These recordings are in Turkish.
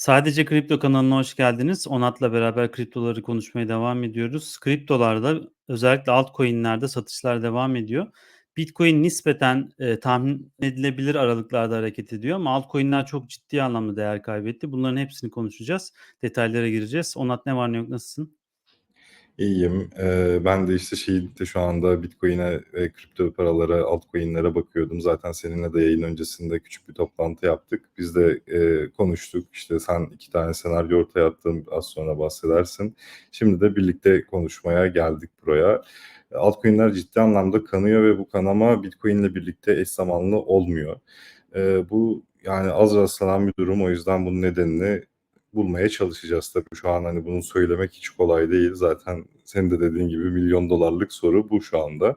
Sadece Kripto kanalına hoş geldiniz. Onat'la beraber kriptoları konuşmaya devam ediyoruz. Kriptolarda özellikle altcoin'lerde satışlar devam ediyor. Bitcoin nispeten e, tahmin edilebilir aralıklarda hareket ediyor ama altcoin'ler çok ciddi anlamda değer kaybetti. Bunların hepsini konuşacağız. Detaylara gireceğiz. Onat ne var ne yok nasılsın? İyiyim. Eee, ben de işte şeyde şu anda Bitcoin'e ve kripto paralara, altcoin'lere bakıyordum. Zaten seninle de yayın öncesinde küçük bir toplantı yaptık. Biz de eee, konuştuk. İşte sen iki tane senaryo ortaya attın. Az sonra bahsedersin. Şimdi de birlikte konuşmaya geldik buraya. Altcoin'ler ciddi anlamda kanıyor ve bu kanama Bitcoin'le birlikte eş zamanlı olmuyor. Eee, bu yani az rastlanan bir durum. O yüzden bunun nedenini bulmaya çalışacağız tabii. Şu an hani bunu söylemek hiç kolay değil. Zaten senin de dediğin gibi milyon dolarlık soru bu şu anda.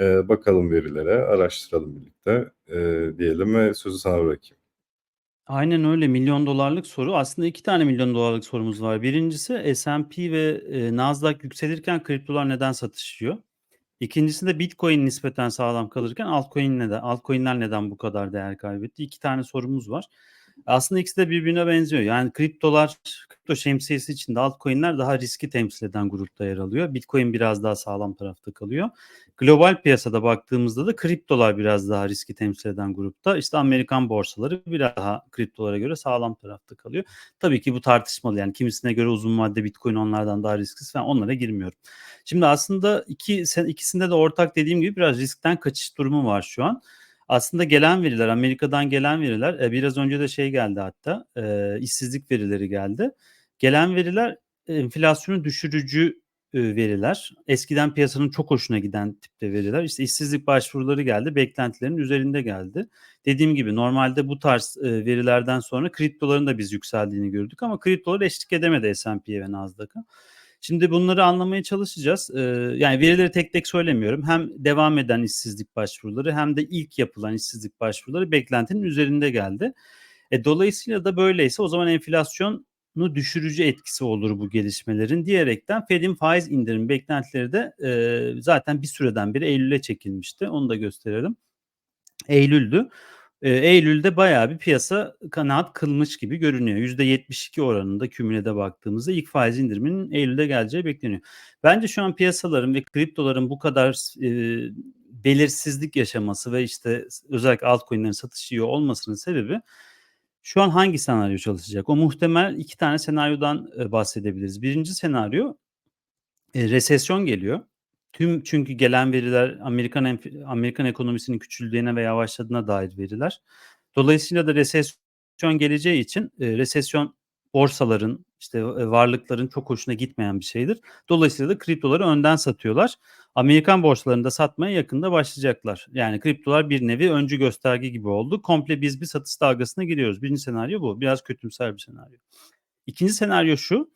Ee, bakalım verilere, araştıralım birlikte ee, diyelim ve sözü sana bırakayım. Aynen öyle milyon dolarlık soru. Aslında iki tane milyon dolarlık sorumuz var. Birincisi S&P ve e, Nasdaq yükselirken kriptolar neden satışıyor? İkincisi de Bitcoin nispeten sağlam kalırken altcoin neden, altcoin'ler neden bu kadar değer kaybetti? İki tane sorumuz var. Aslında ikisi de birbirine benziyor. Yani kriptolar, kripto şemsiyesi içinde altcoin'ler daha riski temsil eden grupta yer alıyor. Bitcoin biraz daha sağlam tarafta kalıyor. Global piyasada baktığımızda da kriptolar biraz daha riski temsil eden grupta. İşte Amerikan borsaları biraz daha kriptolara göre sağlam tarafta kalıyor. Tabii ki bu tartışmalı. Yani kimisine göre uzun vadede Bitcoin onlardan daha risksiz falan onlara girmiyorum. Şimdi aslında iki, ikisinde de ortak dediğim gibi biraz riskten kaçış durumu var şu an. Aslında gelen veriler, Amerika'dan gelen veriler, e, biraz önce de şey geldi hatta, e, işsizlik verileri geldi. Gelen veriler enflasyonu düşürücü e, veriler. Eskiden piyasanın çok hoşuna giden tipte veriler. İşte işsizlik başvuruları geldi, beklentilerin üzerinde geldi. Dediğim gibi normalde bu tarz e, verilerden sonra kriptoların da biz yükseldiğini gördük ama kriptolar eşlik edemedi S&P'ye ve Nasdaq'a. Şimdi bunları anlamaya çalışacağız. Ee, yani verileri tek tek söylemiyorum. Hem devam eden işsizlik başvuruları hem de ilk yapılan işsizlik başvuruları beklentinin üzerinde geldi. E, dolayısıyla da böyleyse o zaman enflasyonu düşürücü etkisi olur bu gelişmelerin diyerekten Fed'in faiz indirim beklentileri de e, zaten bir süreden beri Eylül'e çekilmişti. Onu da gösterelim. Eylül'dü. Eylül'de bayağı bir piyasa kanaat kılmış gibi görünüyor. %72 oranında kümülede baktığımızda ilk faiz indiriminin Eylül'de geleceği bekleniyor. Bence şu an piyasaların ve kriptoların bu kadar e, belirsizlik yaşaması ve işte özellikle altcoin'lerin satış iyi olmasının sebebi şu an hangi senaryo çalışacak? O muhtemel iki tane senaryodan e, bahsedebiliriz. Birinci senaryo e, resesyon geliyor. Tüm çünkü gelen veriler Amerikan Amerikan ekonomisinin küçüldüğüne ve yavaşladığına dair veriler. Dolayısıyla da resesyon geleceği için e, resesyon borsaların işte e, varlıkların çok hoşuna gitmeyen bir şeydir. Dolayısıyla da kriptoları önden satıyorlar. Amerikan borsalarında satmaya yakında başlayacaklar. Yani kriptolar bir nevi öncü gösterge gibi oldu. Komple biz bir satış dalgasına giriyoruz. Birinci senaryo bu. Biraz kötümser bir senaryo. İkinci senaryo şu.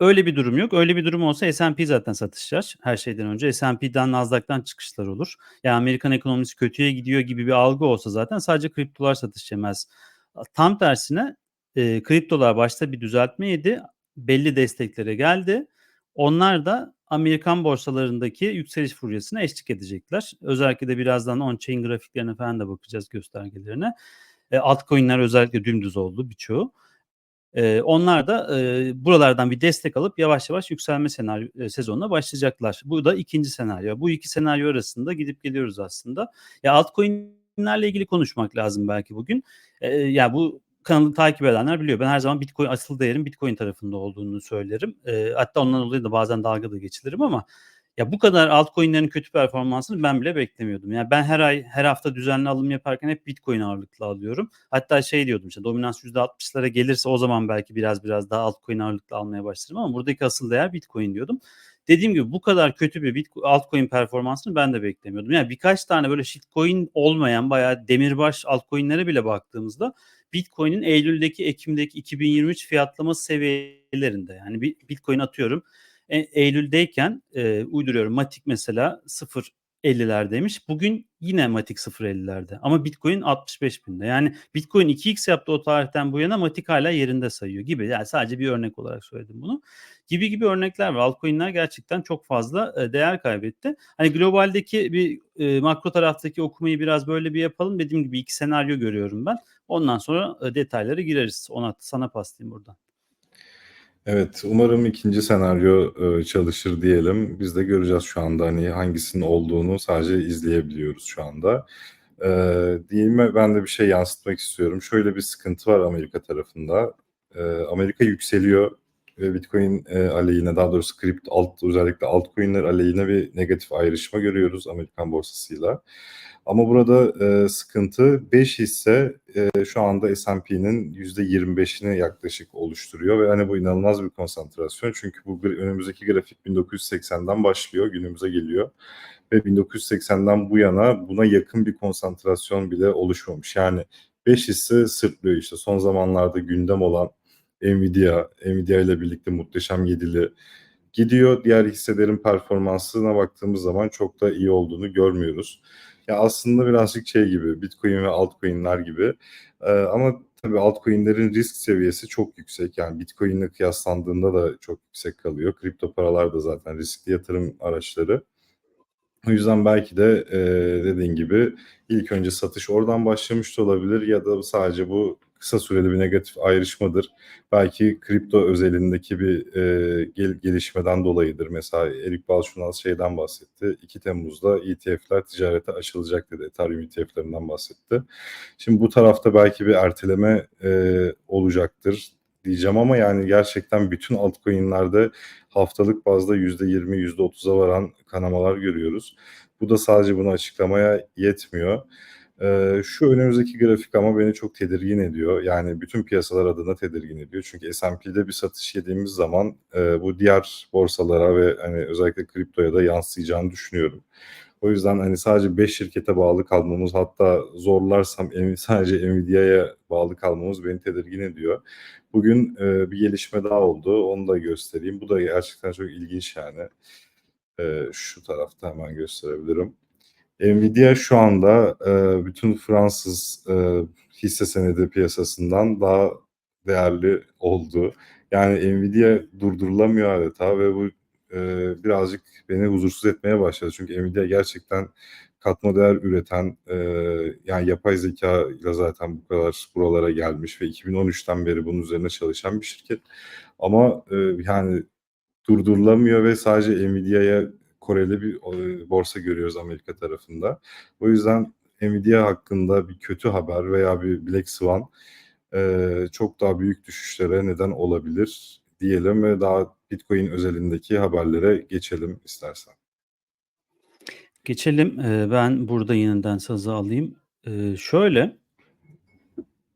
Öyle bir durum yok. Öyle bir durum olsa S&P zaten satışlar her şeyden önce. S&P'den Nasdaq'tan çıkışlar olur. Yani Amerikan ekonomisi kötüye gidiyor gibi bir algı olsa zaten sadece kriptolar satış yemez. Tam tersine e, kriptolar başta bir düzeltme yedi. Belli desteklere geldi. Onlar da Amerikan borsalarındaki yükseliş furyasına eşlik edecekler. Özellikle de birazdan on-chain grafiklerine falan da bakacağız göstergelerine. E, altcoin'ler özellikle dümdüz oldu birçoğu. Onlar da e, buralardan bir destek alıp yavaş yavaş yükselme senaryo e, sezonuna başlayacaklar. Bu da ikinci senaryo. Bu iki senaryo arasında gidip geliyoruz aslında. Ya altcoin'lerle ilgili konuşmak lazım belki bugün. E, ya bu kanalı takip edenler biliyor. Ben her zaman Bitcoin asıl değerin Bitcoin tarafında olduğunu söylerim. E, hatta ondan dolayı da bazen dalga da geçilirim ama ya bu kadar altcoin'lerin kötü performansını ben bile beklemiyordum. Yani ben her ay her hafta düzenli alım yaparken hep Bitcoin ağırlıklı alıyorum. Hatta şey diyordum işte dominans %60'lara gelirse o zaman belki biraz biraz daha altcoin ağırlıklı almaya başlarım ama buradaki asıl değer Bitcoin diyordum. Dediğim gibi bu kadar kötü bir Bitcoin, altcoin performansını ben de beklemiyordum. Yani birkaç tane böyle shitcoin olmayan bayağı demirbaş altcoin'lere bile baktığımızda Bitcoin'in Eylül'deki Ekim'deki 2023 fiyatlaması seviyelerinde. Yani Bitcoin atıyorum e, Eylül'deyken e, uyduruyorum Matik mesela 0 50'lerdeymiş. Bugün yine Matic 0.50'lerde. Ama Bitcoin 65 binde. Yani Bitcoin 2x yaptı o tarihten bu yana Matic hala yerinde sayıyor gibi. Yani sadece bir örnek olarak söyledim bunu. Gibi gibi örnekler var. Altcoin'ler gerçekten çok fazla e, değer kaybetti. Hani globaldeki bir e, makro taraftaki okumayı biraz böyle bir yapalım. Dediğim gibi iki senaryo görüyorum ben. Ondan sonra e, detaylara gireriz. Ona sana paslayayım buradan. Evet, umarım ikinci senaryo e, çalışır diyelim. Biz de göreceğiz şu anda hani hangisinin olduğunu sadece izleyebiliyoruz şu anda. E, diyeyim ben de bir şey yansıtmak istiyorum. Şöyle bir sıkıntı var Amerika tarafında. E, Amerika yükseliyor Bitcoin e, aleyhine daha doğrusu kripto alt özellikle altcoin'ler aleyhine bir negatif ayrışma görüyoruz Amerikan borsasıyla. Ama burada e, sıkıntı 5 hisse e, şu anda S&P'nin %25'ini yaklaşık oluşturuyor ve hani bu inanılmaz bir konsantrasyon. Çünkü bu önümüzdeki grafik 1980'den başlıyor, günümüze geliyor ve 1980'den bu yana buna yakın bir konsantrasyon bile oluşmamış. Yani 5 hisse sırtlıyor işte son zamanlarda gündem olan Nvidia, Nvidia ile birlikte muhteşem yedili gidiyor. Diğer hisselerin performansına baktığımız zaman çok da iyi olduğunu görmüyoruz. Ya aslında birazcık şey gibi Bitcoin ve altcoin'ler gibi. Ee, ama tabii altcoin'lerin risk seviyesi çok yüksek. Yani Bitcoin ile kıyaslandığında da çok yüksek kalıyor. Kripto paralar da zaten riskli yatırım araçları. O yüzden belki de e, dediğin gibi ilk önce satış oradan başlamış olabilir ya da sadece bu kısa süreli bir negatif ayrışmadır. Belki kripto özelindeki bir e, gel, gelişmeden dolayıdır. Mesela Erik Balşunal şeyden bahsetti. 2 Temmuz'da ETF'ler ticarete açılacak dedi. Ethereum ETF'lerinden bahsetti. Şimdi bu tarafta belki bir erteleme e, olacaktır diyeceğim ama yani gerçekten bütün altcoin'lerde haftalık bazda %20, %30'a varan kanamalar görüyoruz. Bu da sadece bunu açıklamaya yetmiyor. Şu önümüzdeki grafik ama beni çok tedirgin ediyor. Yani bütün piyasalar adına tedirgin ediyor. Çünkü S&P'de bir satış yediğimiz zaman bu diğer borsalara ve hani özellikle kriptoya da yansıyacağını düşünüyorum. O yüzden hani sadece 5 şirkete bağlı kalmamız hatta zorlarsam sadece Nvidia'ya bağlı kalmamız beni tedirgin ediyor. Bugün bir gelişme daha oldu. Onu da göstereyim. Bu da gerçekten çok ilginç yani. Şu tarafta hemen gösterebilirim. Nvidia şu anda e, bütün Fransız e, hisse senedi piyasasından daha değerli oldu. Yani Nvidia durdurulamıyor adeta ve bu e, birazcık beni huzursuz etmeye başladı. Çünkü Nvidia gerçekten katma değer üreten e, yani yapay zeka ile zaten bu kadar buralara gelmiş ve 2013'ten beri bunun üzerine çalışan bir şirket. Ama e, yani durdurulamıyor ve sadece Nvidia'ya Koreli bir borsa görüyoruz Amerika tarafında. O yüzden Nvidia hakkında bir kötü haber veya bir Black Swan e, çok daha büyük düşüşlere neden olabilir diyelim ve daha Bitcoin özelindeki haberlere geçelim istersen. Geçelim. Ben burada yeniden sazı alayım. Şöyle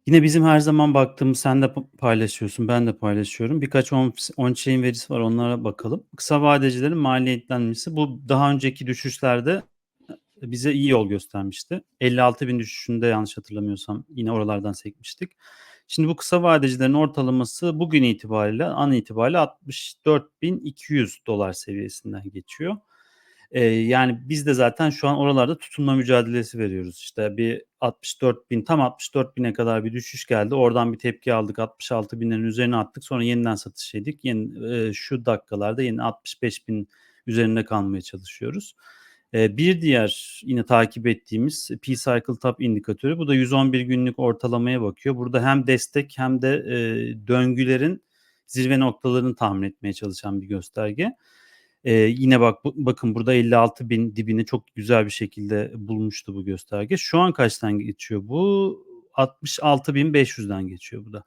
Yine bizim her zaman baktığımız sen de paylaşıyorsun, ben de paylaşıyorum. Birkaç on, on-chain verisi var onlara bakalım. Kısa vadecilerin maliyetlenmesi bu daha önceki düşüşlerde bize iyi yol göstermişti. 56 bin düşüşünde yanlış hatırlamıyorsam yine oralardan sekmiştik. Şimdi bu kısa vadecilerin ortalaması bugün itibariyle an itibariyle 64.200 dolar seviyesinden geçiyor. Ee, yani biz de zaten şu an oralarda tutunma mücadelesi veriyoruz. İşte bir 64 bin tam 64 bine kadar bir düşüş geldi. Oradan bir tepki aldık 66 binlerin üzerine attık. Sonra yeniden satış yedik. Yeni, e, şu dakikalarda yeni 65 bin üzerinde kalmaya çalışıyoruz. E, bir diğer yine takip ettiğimiz P-Cycle Top indikatörü. Bu da 111 günlük ortalamaya bakıyor. Burada hem destek hem de e, döngülerin zirve noktalarını tahmin etmeye çalışan bir gösterge. Ee, yine bak bu, bakın burada 56 bin dibini çok güzel bir şekilde bulmuştu bu gösterge. Şu an kaçtan geçiyor bu? 66.500'den geçiyor bu da.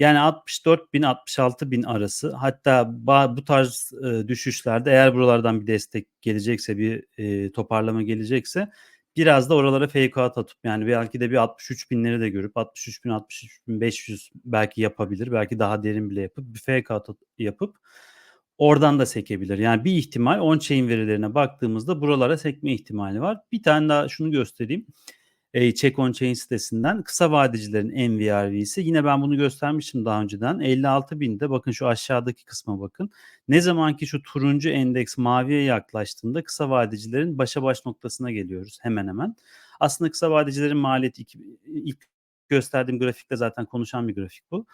Yani 64 bin 66 bin arası hatta bu tarz e, düşüşlerde eğer buralardan bir destek gelecekse bir e, toparlama gelecekse biraz da oralara fake out atıp yani belki de bir 63 binleri de görüp 63 bin 63 bin 500 belki yapabilir belki daha derin bile yapıp bir fake out yapıp Oradan da sekebilir. Yani bir ihtimal on-chain verilerine baktığımızda buralara sekme ihtimali var. Bir tane daha şunu göstereyim. Eee, Check on Chain sitesinden kısa vadecilerin MVRV'si. Yine ben bunu göstermiştim daha önceden. 56.000'de bakın şu aşağıdaki kısma bakın. Ne zaman ki şu turuncu endeks maviye yaklaştığında kısa vadecilerin başa baş noktasına geliyoruz hemen hemen. Aslında kısa vadecilerin maliyeti ilk gösterdiğim grafikte zaten konuşan bir grafik bu.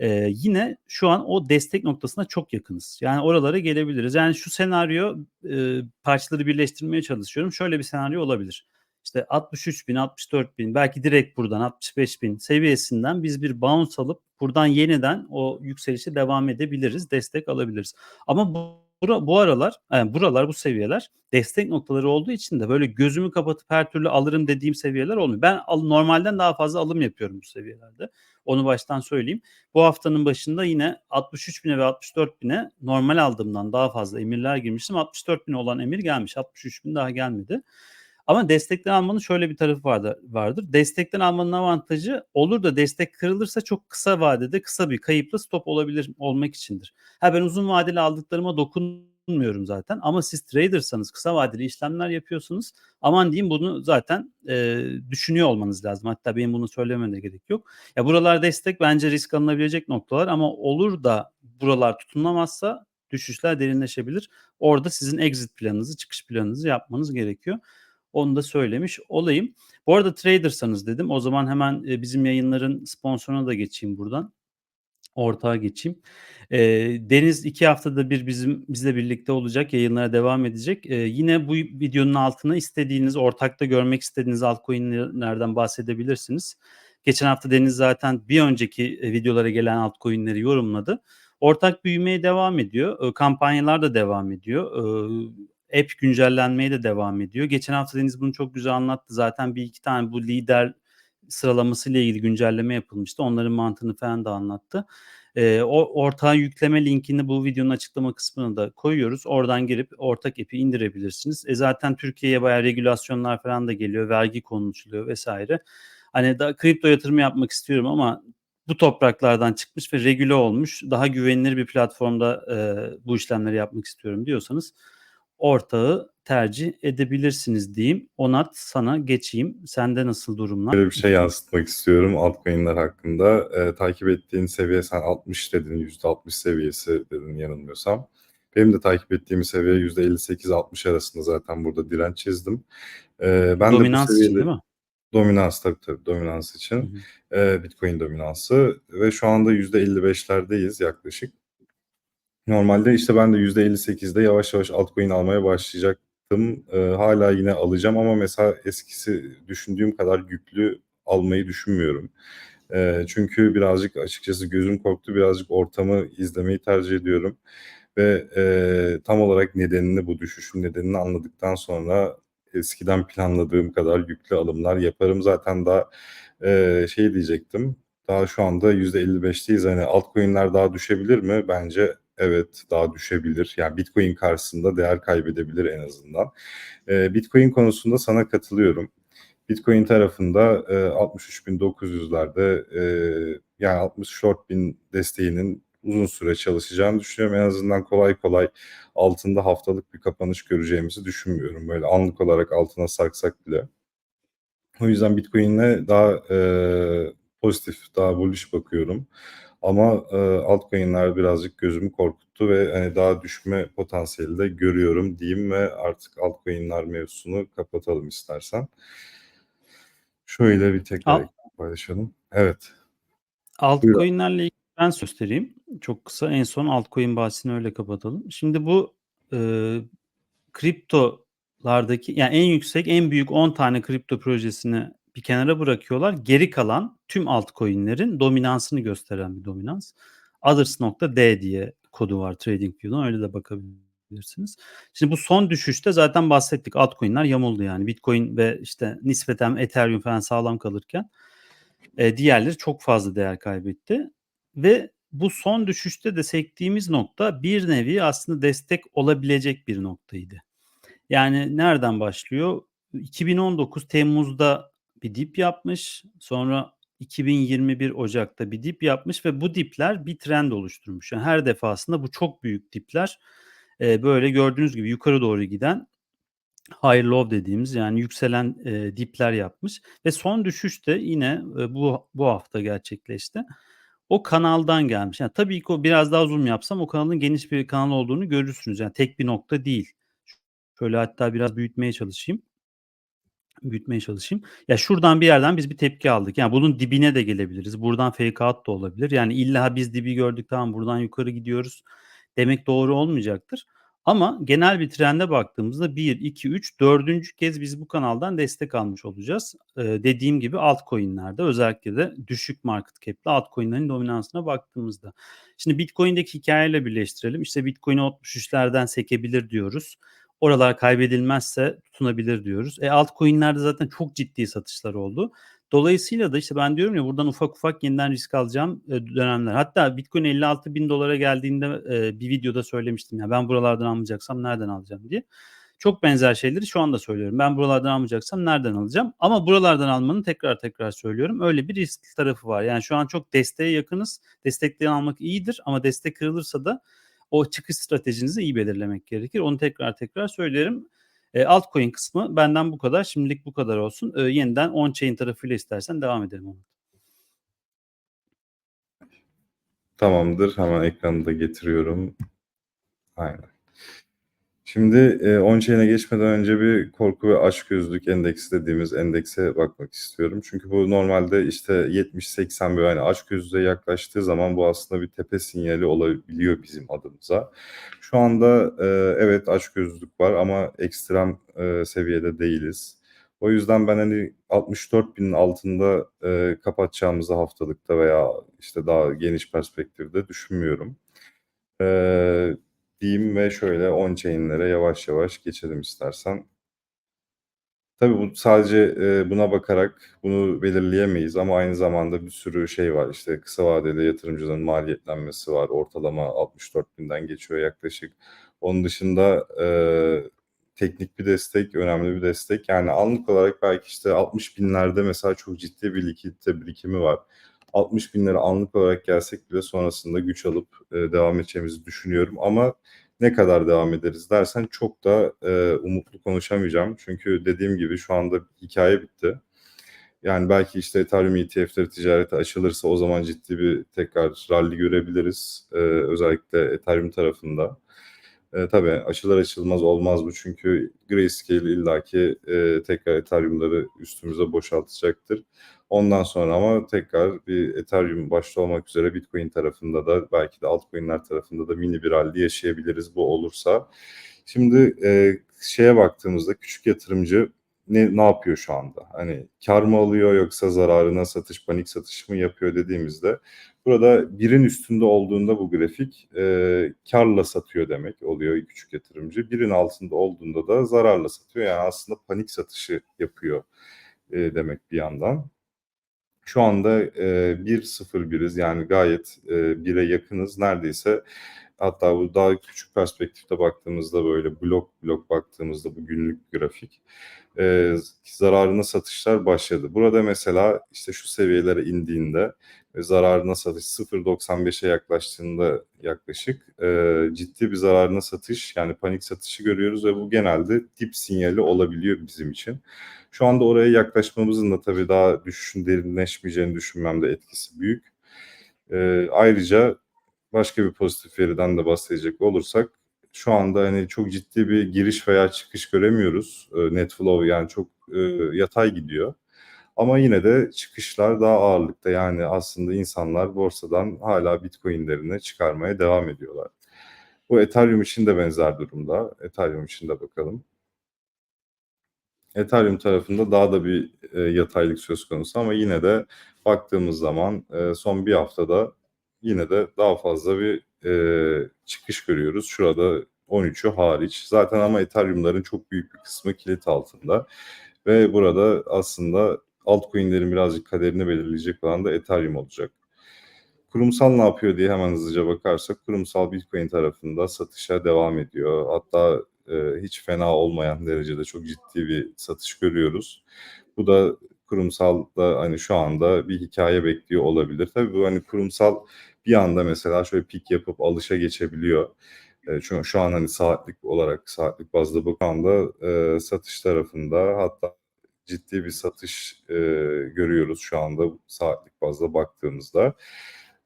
Eee, yine şu an o destek noktasına çok yakınız. Yani oralara gelebiliriz. Yani şu senaryo eee, parçaları birleştirmeye çalışıyorum. Şöyle bir senaryo olabilir. İşte 63.000, 64.000 belki direkt buradan 65.000 seviyesinden biz bir bounce alıp buradan yeniden o yükselişe devam edebiliriz. Destek alabiliriz. Ama bu, bura- bu aralar yani buralar bu seviyeler destek noktaları olduğu için de böyle gözümü kapatıp her türlü alırım dediğim seviyeler olmuyor. Ben al- normalden daha fazla alım yapıyorum bu seviyelerde. Onu baştan söyleyeyim. Bu haftanın başında yine 63.000'e ve 64.000'e normal aldığımdan daha fazla emirler girmiştim. 64.000 olan emir gelmiş. 63.000 daha gelmedi. Ama destekten almanın şöyle bir tarafı vardır. vardır. Destekten almanın avantajı olur da destek kırılırsa çok kısa vadede kısa bir kayıpla stop olabilir olmak içindir. Ha ben uzun vadeli aldıklarıma dokunmuyorum zaten ama siz tradersanız kısa vadeli işlemler yapıyorsunuz. Aman diyeyim bunu zaten e, düşünüyor olmanız lazım. Hatta benim bunu söylememe de gerek yok. Ya buralar destek bence risk alınabilecek noktalar ama olur da buralar tutunamazsa düşüşler derinleşebilir. Orada sizin exit planınızı, çıkış planınızı yapmanız gerekiyor. Onu da söylemiş olayım. Bu arada tradersanız dedim. O zaman hemen e, bizim yayınların sponsoruna da geçeyim buradan. Ortağa geçeyim. E, Deniz iki haftada bir bizim bizle birlikte olacak. Yayınlara devam edecek. E, yine bu videonun altına istediğiniz, ortakta görmek istediğiniz altcoin'lerden bahsedebilirsiniz. Geçen hafta Deniz zaten bir önceki e, videolara gelen altcoin'leri yorumladı. Ortak büyümeye devam ediyor. E, kampanyalar da devam ediyor. E, app güncellenmeye de devam ediyor. Geçen hafta Deniz bunu çok güzel anlattı. Zaten bir iki tane bu lider sıralaması ile ilgili güncelleme yapılmıştı. Onların mantığını falan da anlattı. E, o ortağa yükleme linkini bu videonun açıklama kısmına da koyuyoruz. Oradan girip ortak app'i indirebilirsiniz. E, zaten Türkiye'ye bayağı regülasyonlar falan da geliyor. Vergi konuşuluyor vesaire. Hani da kripto yatırımı yapmak istiyorum ama bu topraklardan çıkmış ve regüle olmuş daha güvenilir bir platformda e, bu işlemleri yapmak istiyorum diyorsanız ortağı tercih edebilirsiniz diyeyim. Onat sana geçeyim. Sende nasıl durumlar? Böyle bir şey yansıtmak istiyorum altcoin'ler hakkında. Ee, takip ettiğin seviye sen 60 dedin, %60 seviyesi dedin yanılmıyorsam. Benim de takip ettiğim seviye %58-60 arasında zaten burada direnç çizdim. Ee, ben Dominans de bu seviyede, için değil mi? Dominans tabii tabii dominans için. Hı hı. Ee, Bitcoin dominansı ve şu anda %55'lerdeyiz yaklaşık. Normalde işte ben de %58'de yavaş yavaş altcoin almaya başlayacaktım. Ee, hala yine alacağım ama mesela eskisi düşündüğüm kadar yüklü almayı düşünmüyorum. Ee, çünkü birazcık açıkçası gözüm korktu. Birazcık ortamı izlemeyi tercih ediyorum. Ve e, tam olarak nedenini bu düşüşün nedenini anladıktan sonra eskiden planladığım kadar yüklü alımlar yaparım. Zaten daha e, şey diyecektim. Daha şu anda %55'teyiz. Hani altcoin'ler daha düşebilir mi? Bence evet daha düşebilir. Yani Bitcoin karşısında değer kaybedebilir en azından. E, Bitcoin konusunda sana katılıyorum. Bitcoin tarafında e, 63.900'lerde e, yani 60 short bin desteğinin uzun süre çalışacağını düşünüyorum. En azından kolay kolay altında haftalık bir kapanış göreceğimizi düşünmüyorum. Böyle anlık olarak altına sarksak bile. O yüzden Bitcoin'e daha e, pozitif, daha bullish bakıyorum. Ama e, altcoin'ler birazcık gözümü korkuttu ve hani daha düşme potansiyeli de görüyorum diyeyim ve artık altcoin'ler mevzusunu kapatalım istersen. Şöyle bir tekrar Al- paylaşalım. Evet. Altcoin'lerle ilgili ben göstereyim. Çok kısa. En son altcoin bahsini öyle kapatalım. Şimdi bu e, kriptolardaki yani en yüksek, en büyük 10 tane kripto projesini bir kenara bırakıyorlar. Geri kalan tüm altcoin'lerin dominansını gösteren bir dominans. Others.d diye kodu var TradingView'dan. Öyle de bakabilirsiniz. Şimdi bu son düşüşte zaten bahsettik. Altcoin'ler yamuldu yani. Bitcoin ve işte nispeten Ethereum falan sağlam kalırken e, diğerleri çok fazla değer kaybetti. Ve bu son düşüşte de sektiğimiz nokta bir nevi aslında destek olabilecek bir noktaydı. Yani nereden başlıyor? 2019 Temmuz'da bir dip yapmış. Sonra 2021 Ocak'ta bir dip yapmış ve bu dipler bir trend oluşturmuş. Yani her defasında bu çok büyük dipler e, böyle gördüğünüz gibi yukarı doğru giden high low dediğimiz yani yükselen, eee, dipler yapmış ve son düşüş de yine, eee, bu bu hafta gerçekleşti. O kanaldan gelmiş. Yani tabii ki o biraz daha zoom yapsam o kanalın geniş bir kanal olduğunu görürsünüz. Yani tek bir nokta değil. Şöyle hatta biraz büyütmeye çalışayım. Büyütmeye çalışayım. Ya şuradan bir yerden biz bir tepki aldık. Yani bunun dibine de gelebiliriz. Buradan fake out da olabilir. Yani illa biz dibi gördük tamam buradan yukarı gidiyoruz demek doğru olmayacaktır. Ama genel bir trende baktığımızda 1, 2, 3, 4. kez biz bu kanaldan destek almış olacağız. Eee, dediğim gibi altcoin'lerde özellikle de düşük market cap'li altcoin'lerin dominansına baktığımızda. Şimdi Bitcoin'deki hikayeyle birleştirelim. İşte Bitcoin 63'lerden sekebilir diyoruz. Oralar kaybedilmezse tutunabilir diyoruz. E altcoin'lerde zaten çok ciddi satışlar oldu. Dolayısıyla da işte ben diyorum ya buradan ufak ufak yeniden risk alacağım e, dönemler. Hatta Bitcoin 56 bin dolara geldiğinde e, bir videoda söylemiştim ya ben buralardan almayacaksam nereden alacağım diye. Çok benzer şeyleri şu anda söylüyorum. Ben buralardan almayacaksam nereden alacağım? Ama buralardan almanın tekrar tekrar söylüyorum. Öyle bir riskli tarafı var. Yani şu an çok desteğe yakınız. Destekleyen almak iyidir ama destek kırılırsa da o çıkış stratejinizi iyi belirlemek gerekir. Onu tekrar tekrar söylerim. E, altcoin kısmı benden bu kadar. Şimdilik bu kadar olsun. E, yeniden on-chain tarafıyla istersen devam edelim. Onu. Tamamdır. Hemen ekranı da getiriyorum. Aynen. Şimdi e, on-chain'e geçmeden önce bir korku ve açgözlülük endeksi dediğimiz endekse bakmak istiyorum. Çünkü bu normalde işte 70-80 böyle hani açgözlüğe yaklaştığı zaman bu aslında bir tepe sinyali olabiliyor bizim adımıza. Şu anda e, evet açgözlülük var ama ekstrem e, seviyede değiliz. O yüzden ben hani 64 binin altında e, kapatacağımızı haftalıkta veya işte daha geniş perspektifte düşünmüyorum. Eee diyeyim ve şöyle on-chain'lere yavaş yavaş geçelim istersen. Tabii bu sadece, buna bakarak bunu belirleyemeyiz ama aynı zamanda bir sürü şey var. İşte kısa vadeli yatırımcıların maliyetlenmesi var. Ortalama 64.000'den geçiyor yaklaşık. Onun dışında, eee, teknik bir destek, önemli bir destek. Yani anlık olarak belki işte 60.000'lerde mesela çok ciddi bir likidite birikimi var. 60.000'lere anlık olarak gelsek bile sonrasında güç alıp, eee, devam edeceğimizi düşünüyorum ama ne kadar devam ederiz dersen çok da, eee, umutlu konuşamayacağım. Çünkü dediğim gibi şu anda hikaye bitti. Yani belki işte Ethereum ETF'leri ticarete açılırsa o zaman ciddi bir tekrar rally görebiliriz, eee, özellikle Ethereum tarafında. Eee, tabii açılır açılmaz olmaz bu çünkü Grayscale illaki, eee, tekrar Ethereum'ları üstümüze boşaltacaktır. Ondan sonra ama tekrar bir Ethereum başta olmak üzere Bitcoin tarafında da belki de altcoin'ler tarafında da mini bir rally yaşayabiliriz bu olursa. Şimdi, eee, şeye baktığımızda küçük yatırımcı ne ne yapıyor şu anda? Hani kâr mı alıyor yoksa zararına satış, panik satış mı yapıyor dediğimizde burada birin üstünde olduğunda bu grafik, eee, kârla satıyor demek oluyor küçük yatırımcı. Birin altında olduğunda da zararla satıyor. Yani aslında panik satışı yapıyor, eee, demek bir yandan. Şu anda, eee, 1.01'iz yani gayet, eee, 1'e yakınız. Neredeyse hatta bu daha küçük perspektifte baktığımızda böyle blok blok baktığımızda bu günlük grafik, eee, zararına satışlar başladı. Burada mesela işte şu seviyelere indiğinde ve zararına satış 0.95'e yaklaştığında yaklaşık, eee, ciddi bir zararına satış yani panik satışı görüyoruz ve bu genelde dip sinyali olabiliyor bizim için. Şu anda oraya yaklaşmamızın da tabii daha düşüşün derinleşmeyeceğini düşünmemde etkisi büyük. Eee, ayrıca başka bir pozitif veriden de bahsedecek olursak şu anda hani çok ciddi bir giriş veya çıkış göremiyoruz. Eee, net flow yani çok, eee, yatay gidiyor. Ama yine de çıkışlar daha ağırlıkta. Yani aslında insanlar borsadan hala Bitcoin'lerini çıkarmaya devam ediyorlar. Bu Ethereum için de benzer durumda. Ethereum için de bakalım. Ethereum tarafında daha da bir, eee, yataylık söz konusu ama yine de baktığımız zaman, eee, son 1 haftada yine de daha fazla bir, eee, çıkış görüyoruz. Şurada 13'ü hariç. Zaten ama Ethereum'ların çok büyük bir kısmı kilit altında ve burada aslında altcoin'lerin birazcık kaderini belirleyecek olan da Ethereum olacak. Kurumsal ne yapıyor diye hemen hızlıca bakarsak kurumsal Bitcoin tarafında satışa devam ediyor. Hatta, eee, hiç fena olmayan derecede çok ciddi bir satış görüyoruz. Bu da kurumsalda hani şu anda bir hikaye bekliyor olabilir. Tabii bu hani kurumsal bir anda mesela şöyle pik yapıp alışa geçebiliyor. E, çünkü şu an hani saatlik olarak saatlik bazda bakanda e, satış tarafında hatta ciddi bir satış e, görüyoruz şu anda saatlik bazda baktığımızda.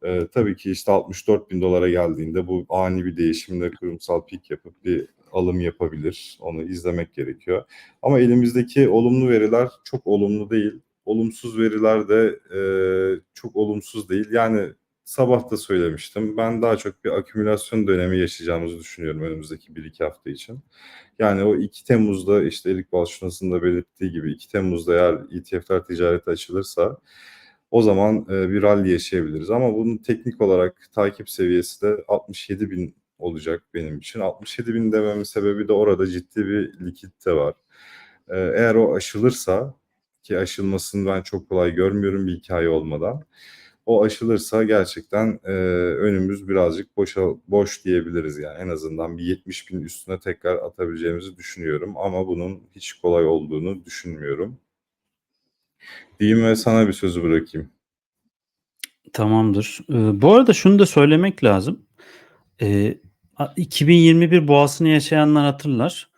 E, tabii ki işte 64 bin dolara geldiğinde bu ani bir değişimle kurumsal pik yapıp bir alım yapabilir. Onu izlemek gerekiyor. Ama elimizdeki olumlu veriler çok olumlu değil. Olumsuz veriler de e, çok olumsuz değil. Yani sabah da söylemiştim. Ben daha çok bir akümülasyon dönemi yaşayacağımızı düşünüyorum önümüzdeki 1-2 hafta için. Yani o 2 Temmuz'da işte Erik Balşunas'ın da belirttiği gibi 2 Temmuz'da eğer ETF'ler ticarete açılırsa o zaman e, bir rally yaşayabiliriz. Ama bunun teknik olarak takip seviyesi de 67 bin olacak benim için. 67 bin dememin sebebi de orada ciddi bir likidite var. E, eğer o aşılırsa ki aşılmasını ben çok kolay görmüyorum bir hikaye olmadan. O aşılırsa gerçekten e, önümüz birazcık boşa, boş diyebiliriz yani en azından bir 70 bin üstüne tekrar atabileceğimizi düşünüyorum ama bunun hiç kolay olduğunu düşünmüyorum. Diyeyim ve sana bir sözü bırakayım. Tamamdır. Ee, bu arada şunu da söylemek lazım. Ee, 2021 boğasını yaşayanlar hatırlar.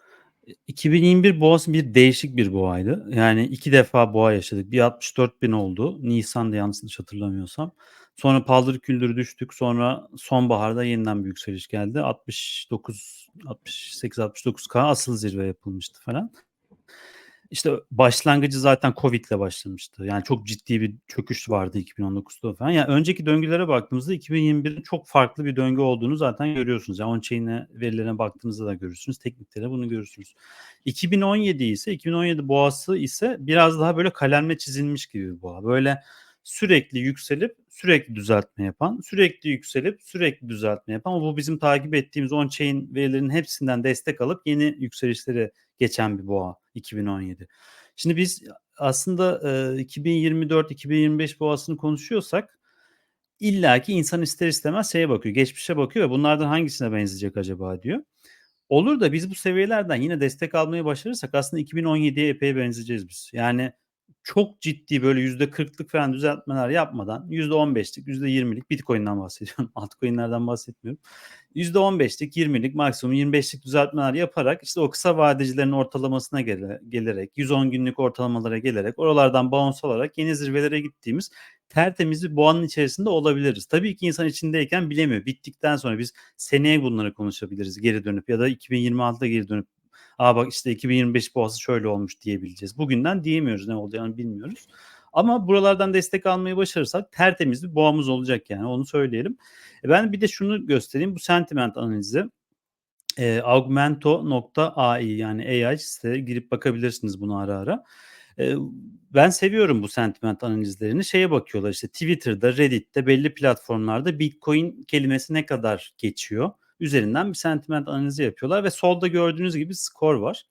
2021 boğası bir değişik bir boğaydı. Yani iki defa boğa yaşadık. Bir 64 bin oldu. Nisan'da yanlış hatırlamıyorsam. Sonra paldır küldür düştük. Sonra sonbaharda yeniden bir yükseliş geldi. 69, 68, 69K asıl zirve yapılmıştı falan. İşte başlangıcı zaten Covid ile başlamıştı. Yani çok ciddi bir çöküş vardı 2019'da falan. Yani önceki döngülere baktığımızda 2021'in çok farklı bir döngü olduğunu zaten görüyorsunuz. Yani on-chain'e verilerine baktığınızda da görürsünüz. Tekniklere bunu görürsünüz. 2017 ise 2017 boğası ise biraz daha böyle kalemle çizilmiş gibi bir boğa. Böyle sürekli yükselip sürekli düzeltme yapan, sürekli yükselip sürekli düzeltme yapan bu bizim takip ettiğimiz on-chain verilerinin hepsinden destek alıp yeni yükselişleri geçen bir boğa 2017. Şimdi biz aslında e, 2024-2025 boğasını konuşuyorsak illaki insan ister istemez şeye bakıyor, geçmişe bakıyor ve bunlardan hangisine benzeyecek acaba diyor. Olur da biz bu seviyelerden yine destek almayı başarırsak aslında 2017'ye epey benzeyeceğiz biz. Yani çok ciddi böyle yüzde 40'lık falan düzeltmeler yapmadan yüzde 15'lik, yüzde 20'lik Bitcoin'den bahsediyorum. Altcoin'lerden bahsetmiyorum. Yüzde 15'lik, 20'lik, maksimum 25'lik düzeltmeler yaparak işte o kısa vadecilerin ortalamasına gele, gelerek, 110 günlük ortalamalara gelerek, oralardan bounce alarak yeni zirvelere gittiğimiz tertemiz bir boğanın içerisinde olabiliriz. Tabii ki insan içindeyken bilemiyor. Bittikten sonra biz seneye bunları konuşabiliriz geri dönüp ya da 2026'da geri dönüp Aa bak işte 2025 boğası şöyle olmuş diyebileceğiz. Bugünden diyemiyoruz ne olacağını bilmiyoruz. Ama buralardan destek almayı başarırsak tertemiz bir boğamız olacak yani onu söyleyelim. E ben bir de şunu göstereyim bu sentiment analizi. E, augmento.ai yani AI siteye girip bakabilirsiniz bunu ara ara. E, ben seviyorum bu sentiment analizlerini. Şeye bakıyorlar işte Twitter'da, Reddit'te belli platformlarda Bitcoin kelimesi ne kadar geçiyor üzerinden bir sentiment analizi yapıyorlar ve solda gördüğünüz gibi skor var.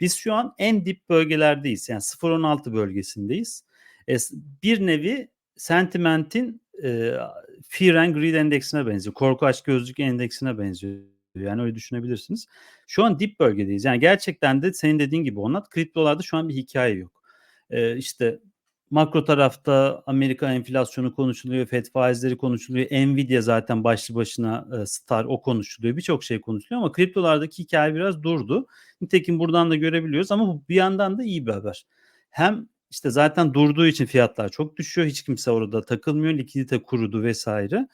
Biz şu an en dip bölgelerdeyiz. Yani 0.16 bölgesindeyiz. E, bir nevi sentimentin e, Fear and Greed endeksine benziyor. Korku aşk gözlük endeksine benziyor. Yani öyle düşünebilirsiniz. Şu an dip bölgedeyiz. Yani gerçekten de senin dediğin gibi onat kriptolarda şu an bir hikaye yok. Ee, işte Makro tarafta Amerika enflasyonu konuşuluyor, FED faizleri konuşuluyor. Nvidia zaten başlı başına e, star o konuşuluyor. Birçok şey konuşuluyor ama kriptolardaki hikaye biraz durdu. Nitekim buradan da görebiliyoruz ama bir yandan da iyi bir haber. Hem işte zaten durduğu için fiyatlar çok düşüyor. Hiç kimse orada takılmıyor. Likidite kurudu vesaire.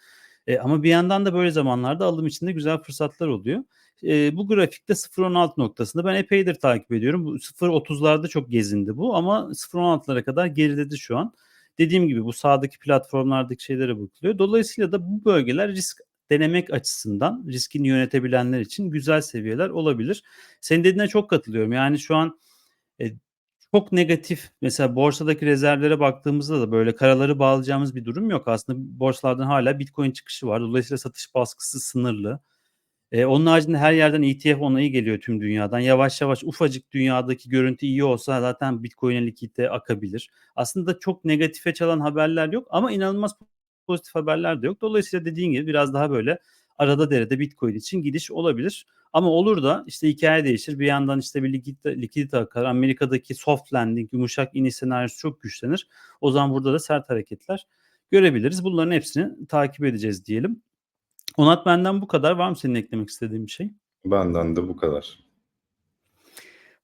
E, ama bir yandan da böyle zamanlarda alım içinde güzel fırsatlar oluyor. E, bu grafikte 0.16 noktasında ben epeydir takip ediyorum. Bu 0.30'larda çok gezindi bu ama 0.16'lara kadar geriledi şu an. Dediğim gibi bu sağdaki platformlardaki şeylere bakılıyor. Dolayısıyla da bu bölgeler risk denemek açısından riskini yönetebilenler için güzel seviyeler olabilir. Senin dediğine çok katılıyorum. Yani şu an e, çok negatif mesela borsadaki rezervlere baktığımızda da böyle karaları bağlayacağımız bir durum yok. Aslında borsalardan hala Bitcoin çıkışı var. Dolayısıyla satış baskısı sınırlı. Ee, onun haricinde her yerden ETF onayı geliyor tüm dünyadan. Yavaş yavaş ufacık dünyadaki görüntü iyi olsa zaten Bitcoin'e likidite akabilir. Aslında çok negatife çalan haberler yok ama inanılmaz pozitif haberler de yok. Dolayısıyla dediğin gibi biraz daha böyle arada derede Bitcoin için gidiş olabilir. Ama olur da işte hikaye değişir. Bir yandan işte bir likidite, likidite akar. Amerika'daki soft landing, yumuşak iniş senaryosu çok güçlenir. O zaman burada da sert hareketler görebiliriz. Bunların hepsini takip edeceğiz diyelim. Onat benden bu kadar. Var mı senin eklemek istediğin bir şey? Benden de bu kadar.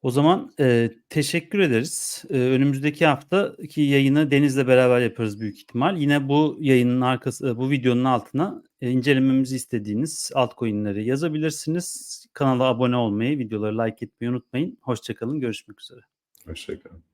O zaman e, teşekkür ederiz. E, önümüzdeki haftaki yayını Deniz'le beraber yaparız büyük ihtimal. Yine bu yayının arkası, e, bu videonun altına e, incelememizi istediğiniz altcoin'leri yazabilirsiniz. Kanala abone olmayı, videoları like etmeyi unutmayın. Hoşçakalın, görüşmek üzere. Hoşçakalın.